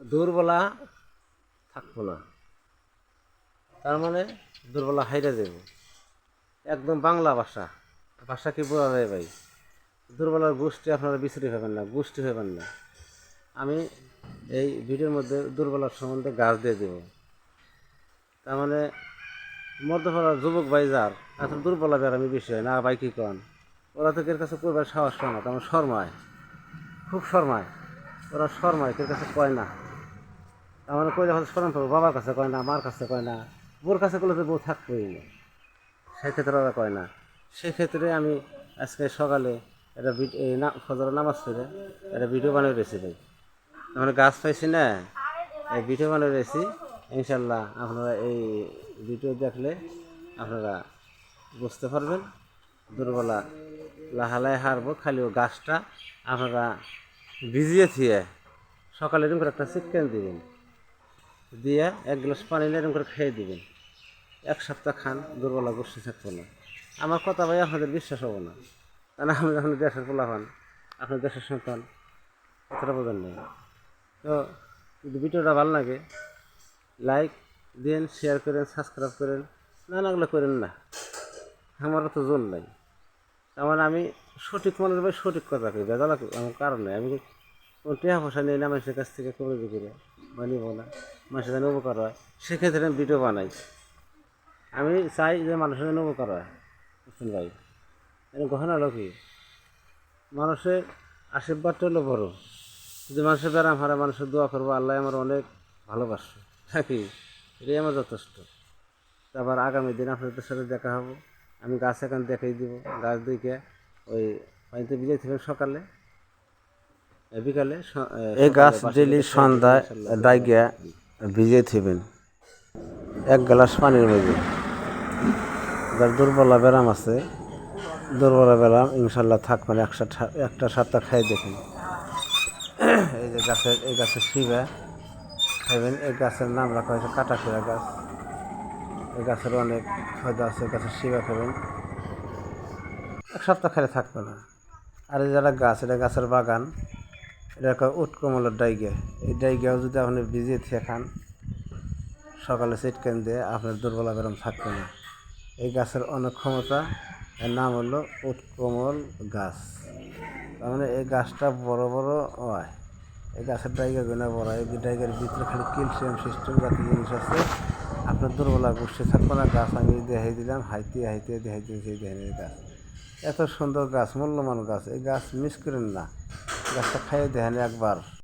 দুর্বলা থাকব না। তার মানে দুর্বলা হাইরা যাব একদম বাংলা ভাষা। ভাষা কি বলা যায় ভাই? দুর্বলার গোষ্ঠী আপনারা বিশ্রী হবেন না, গোষ্ঠী হবেন না। আমি এই ভিডিওর মধ্যে দুর্বলার সম্বন্ধে গাছ দিয়ে দেব। তার মানে মধ্যপাড়ার যুবক ভাই যার, এত দুর্বলা বেড়ামি বেশি হয় না, ভাই কি কন? ওরা তো এর কাছে করবার সাহস পায় না তেমন শর্মায়। খুব শর্মায়। ওরা শর্মায় কের কাছে কয় না। মানে কই যখন শরম পাবো বাবার কাছে কয় না, মার কাছে কয় না বোর কাছে করলে তো বউ থাকবেই না। সেক্ষেত্রে ওরা কয় না। সেক্ষেত্রে আমি আজকে সকালে একটা এই না ফজর নামাজ পড়ে একটা ভিডিও বানিয়ে রেখেছি ভাই। আমরা গাছ পাইছি না, এই ভিডিও বানিয়ে রেখেছি, ইনশাল্লাহ আপনারা এই ভিডিও দেখলে আপনারা বুঝতে পারবেন। দুর্বলা লাহালায় হারবো, খালি ও গাছটা আপনারা ভিজিয়ে থিয়ে সকালে এরকম করে একটা চিকেন দিবেন। দিয়ে এক গ্লাস পানি এরকম করে খেয়ে দিবেন। এক সপ্তাহ খান, দুর্বলা গোষ্ঠী থাকব না। আমার কথা ভাই আপনাদের বিশ্বাস হব না। কারণ আমি যখন দেশের পোলা হন আপনার দেশের সন্তান, কথাটা বোঝেন নেই। তো যদি ভিডিওটা ভালো লাগে, লাইক দিন শেয়ার করেন সাবস্ক্রাইব করেন। না নাগুলো করেন না। আমারও তো জোর নাই। তার মানে আমি সঠিক মনের ভাই সঠিক কথা কই, বেজাল আমার কারণ নেই। আমি কোনো টেহা পয়সা নিয়ে না মানুষের কাছ থেকে কমে বিক্রি বা নিব না। মানুষের যেন উপকার হয়। সেক্ষেত্রে আমি ভিডিও বানাই। আমি চাই যে মানুষের যেন উপকার হয়। বুঝছেন ভাই? এর গহনা কি মানুষের আশীর্বাদটা হলো বড়। যদি মানুষের ব্যারাম হারা, মানুষের দোয়া করব, আল্লাহ আমার অনেক ভালোবাসে। নাকি? এটাই আমার যথেষ্ট। তারপর আগামী দিন আপনাদের সাথে দেখা হব। আমি গাছ এখন দেখাই দিব। গাছ দিকে ওই পানিতে ভিজাই থাকবেন সকালে। বিকালে এই গাছ ডেলি সন্ধ্যায় ডাইগিয়া ভিজিয়ে থিবেন। এক গ্লাস পানির মধ্যে। যার দুর্বলা ব্যারাম আছে দুর্বলা ব্যারাম ইনশাল্লাহ থাকবেন একশো একটা সাতটা খাই দেখেন। এই যে গাছের এই গাছের শিবা খাইবেন। এই গাছের নাম রাখা হয়েছে কাটাশিরা গাছ। এই গাছের অনেক ফায়দা আছে এই গাছের শিবা খাবেন এক সপ্তাহ খেলে থাকবে না। আর এই যারা গাছ এটা গাছের বাগান এটা একটা উৎকমলের ডাইগা এই ডাইগাও যদি আপনি ভিজিয়ে থেকে খান সকালে চিটকেন দিয়ে আপনার দুর্বলা গরম থাকবে না এই গাছের অনেক ক্ষমতা এর নাম হলো উৎকমল গাছ তার মানে এই গাছটা বড় বড় হয় এই গাছের ডাইগা গোনা বড় হয়। এই ডাইগার ভিতরে খালি ক্যালসিয়াম সিস্টেম জাতীয় জিনিস আছে আপনার দুর্বলা গোষ্ঠী থাকবে না গাছ আমি দেখাই দিলাম হাইতে হাইতে দেখাই দিয়েছি এই গাছ এত সুন্দর গাছ মূল্যবান গাছ এই গাছ মিস করেন না গাছটা খাইয়ে দেখেন একবার।